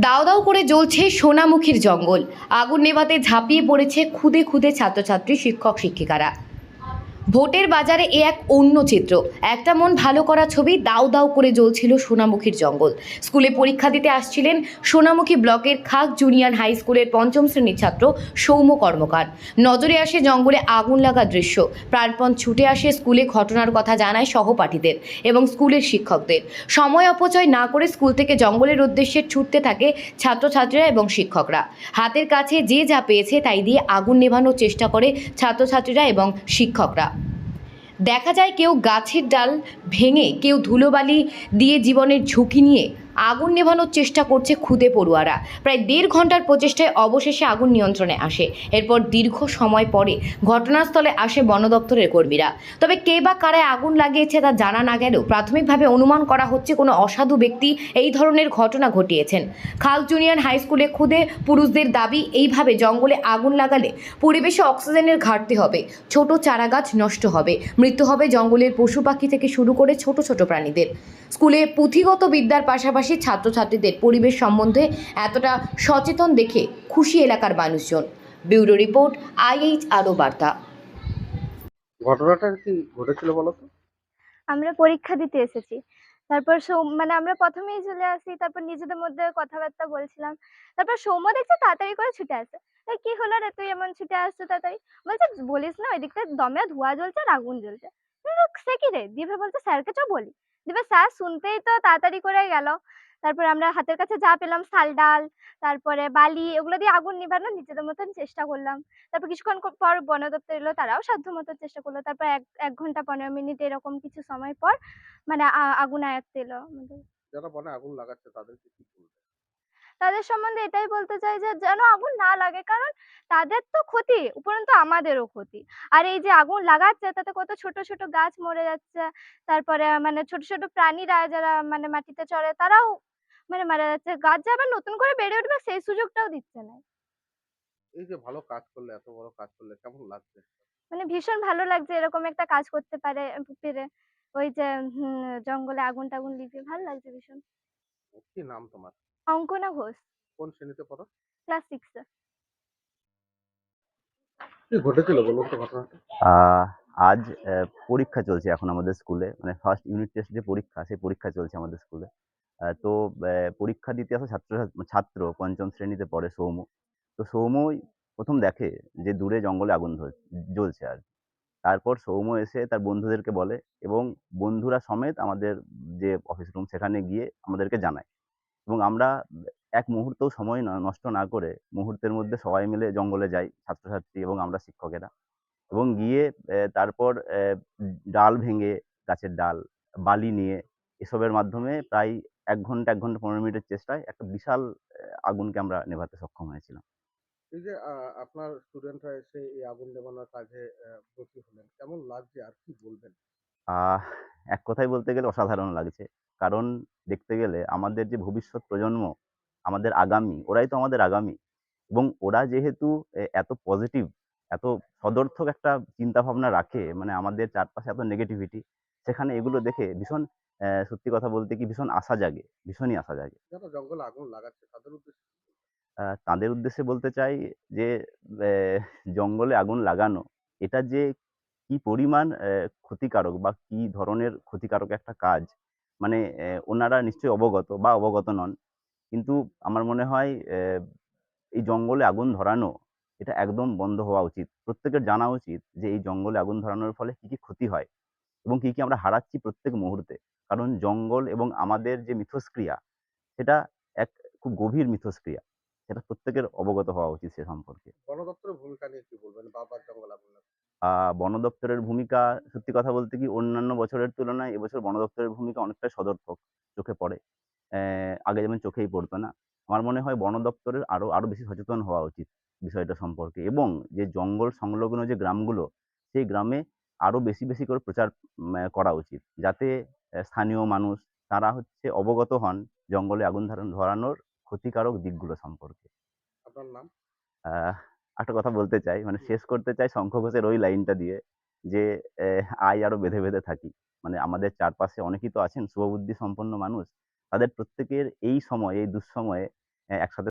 দাও দাও করে জ্বলছে সোনামুখীর জঙ্গল। আগুন নেভাতে ঝাঁপিয়ে পড়েছে খুদে খুদে ছাত্রছাত্রী, শিক্ষক, শিক্ষিকারা। ভোটের বাজারে এ এক অন্য চিত্র। একটা মন ভালো করা ছবি দাউ দাউ করে জ্বলছিল সোনামুখীর জঙ্গল। স্কুলে পরীক্ষা দিতে আসছিলেন সোনামুখী ব্লকের খাক জুনিয়র হাই স্কুলের পঞ্চম শ্রেণির ছাত্র সৌম্য কর্মকার। নজরে আসে জঙ্গলে আগুন লাগা দৃশ্য। প্রাণপণ ছুটে আসে স্কুলে ঘটনার কথা জানায় সহপাঠীদের এবং স্কুলের শিক্ষকদের। সময় অপচয় না করে স্কুল থেকে জঙ্গলের উদ্দেশ্যে ছুটতে থাকে ছাত্রছাত্রীরা এবং শিক্ষকরা। হাতের কাছে যে যা পেয়েছে তাই দিয়ে আগুন নেভানোর চেষ্টা করে ছাত্রছাত্রীরা এবং শিক্ষকরা। দেখা যায় কেউ গাছের ডাল ভেঙে কেউ ধুলোবালি দিয়ে জীবনের ঝুঁকি নিয়ে আগুন নেভানোর চেষ্টা করছে খুদে পড়ুয়ারা। প্রায় দেড় ঘণ্টার প্রচেষ্টায় অবশেষে আগুন নিয়ন্ত্রণে আসে। এরপর দীর্ঘ সময় পরে ঘটনাস্থলে আসে বন দপ্তরের কর্মীরা। তবে কে বা কারায় আগুন লাগিয়েছে তা জানা না গেলেও প্রাথমিকভাবে অনুমান করা হচ্ছে কোনো অসাধু ব্যক্তি এই ধরনের ঘটনা ঘটিয়েছেন। খাল জুনিয়র হাই স্কুলে খুদে পুরুষদের দাবি, এইভাবে জঙ্গলে আগুন লাগালে পরিবেশে অক্সিজেনের ঘাটতি হবে, ছোট চারাগাছ নষ্ট হবে, মৃত্যু হবে জঙ্গলের পশু পাখি থেকে শুরু করে ছোট ছোট প্রাণীদের। স্কুলে পুঁথিগত বিদ্যার পাশাপাশি ছাত্রছাত্রীদের পরিবেশ সম্বন্ধে এতটা সচেতন দেখে খুশি এলাকার মানুষজন। ব্যুরো রিপোর্ট আইএইচ আরও বার্তা। ঘটনাটা কি ঘটেছিল বলো তো? আমরা পরীক্ষা দিতে এসেছি। তারপর সৌম মানে আমরা প্রথমেই চলে আসি তারপর নিজেদের মধ্যে কথাবার্তা বলছিলাম। তারপর সৌম্য দেখছে তাড়াতাড়ি করে ছুটে আসে। কি হলো রে? তুই এমন ছুটে আসছো তাড়াতাড়ি? বলছে বলিস না ওই দিকটা দমে ধোঁয়া জ্বলছে আর আগুন জ্বলছে। সে কি রে? দিবে বলছে স্যারকে চ বলি। দিবে স্যার, শুনতেই তো তাড়াতাড়ি করে গেল। তারপরে আমরা হাতের কাছে যা পেলাম, শাল, ডাল, তারপরে বালি, এগুলো দিয়ে আগুন নিভানোর নিজেদের মতন চেষ্টা করলাম। তারপর কিছুক্ষণ পর বন দপ্তর এলো, তারাও সাধ্য মতো চেষ্টা করল। তারপর এক এক ঘণ্টা পনেরো মিনিট এরকম কিছু সময় পর মানে আগুন আয়ত্তে এলো আমাদের। যারা বনে আগুন লাগাচ্ছে তাদেরকে কি বলবে? তাদের সম্বন্ধে এটাই বলতে চাই যে যেন আগুন না লাগে। কারণ তাদের তো ক্ষতি উপরন্তু আমাদেরও ক্ষতি। আর এই যে আগুন লাগাচ্ছে তাতে কত ছোট ছোট গাছ মরে যাচ্ছে। তারপরে মানে ছোট ছোট প্রাণীরা যারা মানে মাটিতে চড়ে তারাও মানে মারা যাচ্ছে। গাছ যে আবার নতুন করে বেড়ে উঠবে সেই সুযোগটাও দিচ্ছে না। এই যে ভালো কাজ করলে এত বড় কাজ করলে কেমন লাগছে? মানে ভীষণ ভালো লাগছে এরকম একটা কাজ করতে পারে পেরে। ওই যে জঙ্গলে আগুন টাগুন লিখে ভালো লাগছে ভীষণ। কি নাম তোমার? অঙ্কনা ঘোষ কোন শ্রেণীতে পড়ো? ক্লাস সিক্সে কি ঘটেছিল বলুন তো ঘটনাটা। আজ পরীক্ষা চলছে এখন আমাদের স্কুলে মানে ফার্স্ট ইউনিট টেস্ট যে পরীক্ষা সেই পরীক্ষা চলছে আমাদের স্কুলে তো পরীক্ষা দিতে আসা ছাত্র ছাত্র পঞ্চম শ্রেণীতে পড়ে সৌম্য। তো সৌম্যই প্রথম দেখে যে দূরে জঙ্গলে আগুন ধর- জ্বলছে আর কি। তারপর সৌম্য এসে তার বন্ধুদেরকে বলে এবং বন্ধুরা সমেত আমাদের যে অফিস রুম সেখানে গিয়ে আমাদেরকে জানায়। এবং আমরা এক মুহূর্তও সময় নষ্ট না করে মুহূর্তের মধ্যে সবাই মিলে জঙ্গলে যাই ছাত্রছাত্রী এবং আমরা শিক্ষকেরা। এবং গিয়ে তারপর ডাল ভেঙে গাছের ডাল বালি নিয়ে এসবের মাধ্যমে প্রায় এক ঘণ্টা এক ঘণ্টা পনেরো মিনিটের চেষ্টায় একটা বিশাল আগুনকে আমরা নেভাতে সক্ষম হয়েছিলাম। এই যে আপনার স্টুডেন্টরা এসে এই আগুন নেভানোর কাজে ব্রতী হলেন কেমন লাগছে আর কি বলবেন? আহ, এক কথায় বলতে গেলে অসাধারণ লাগছে। কারণ দেখতে গেলে আমাদের যে ভবিষ্যৎ প্রজন্ম আমাদের আগামী ওরাই তো আমাদের আগামী। এবং ওরা যেহেতু এত পজিটিভ এত সদর্থক একটা চিন্তা ভাবনা রাখে মানে আমাদের চারপাশে এত নেগেটিভিটি সেখানে এগুলো দেখে ভীষণ সত্যি কথা বলতে কি ভীষণ আশা জাগে ভীষণই আশা জাগে। আগুন লাগাচ্ছে উদ্দেশ্যে তাদের উদ্দেশ্যে বলতে চাই যে জঙ্গলে আগুন লাগানো এটা যে কি পরিমাণ ক্ষতিকারক বা কি ধরনের ক্ষতিকারক একটা কাজ? মানে ওনারা নিশ্চয়ই অবগত বা অবগত নন। কিন্তু আমার মনে হয় এই জঙ্গলে আগুন ধরানো, এটা একদম বন্ধ হওয়া উচিত। প্রত্যেকের জানা উচিত যে এই জঙ্গলে আগুন ধরানোর ফলে কি কি ক্ষতি হয় এবং কি কি আমরা হারাচ্ছি প্রত্যেক মুহূর্তে। কারণ জঙ্গল এবং আমাদের যে মিথস্ক্রিয়া, সেটা এক খুব গভীর মিথস্ক্রিয়া। সেটা প্রত্যেকের অবগত হওয়া উচিত সে সম্পর্কে। বন ভূমিকা নিয়ে কি বলবেন? বারবার জঙ্গল বন দপ্তরের ভূমিকা সত্যি কথা বলতে কি অন্যান্য বছরের তুলনায় এবছর বন দপ্তরের ভূমিকা অনেকটা সদর্থক চোখে পড়ে। আগে যেমন চোখেই পড়তো না। আমার মনে হয় বন দপ্তরের আরও আরও বেশি সচেতন হওয়া উচিত বিষয়টা সম্পর্কে এবং যে জঙ্গল সংলগ্ন যে গ্রামগুলো সেই গ্রামে আরও বেশি বেশি করে প্রচার করা উচিত। যাতে স্থানীয় মানুষ তারা হচ্ছে অবগত হন জঙ্গলে আগুন ধরানোর ক্ষতিকারক দিকগুলো সম্পর্কে। আপনার নাম? একটা কথা বলতে চাই। মানে শেষ করতে চাই শঙ্খ ঘোষের ওই লাইনটা দিয়ে যে আহ, আয় আরও বেঁধে বেঁধে থাকি। মানে আমাদের চারপাশে অনেকেই তো আছেন শুভবুদ্ধি সম্পন্ন মানুষ। তাদের প্রত্যেকের এই সময় এই দুঃসময়ে একসাথে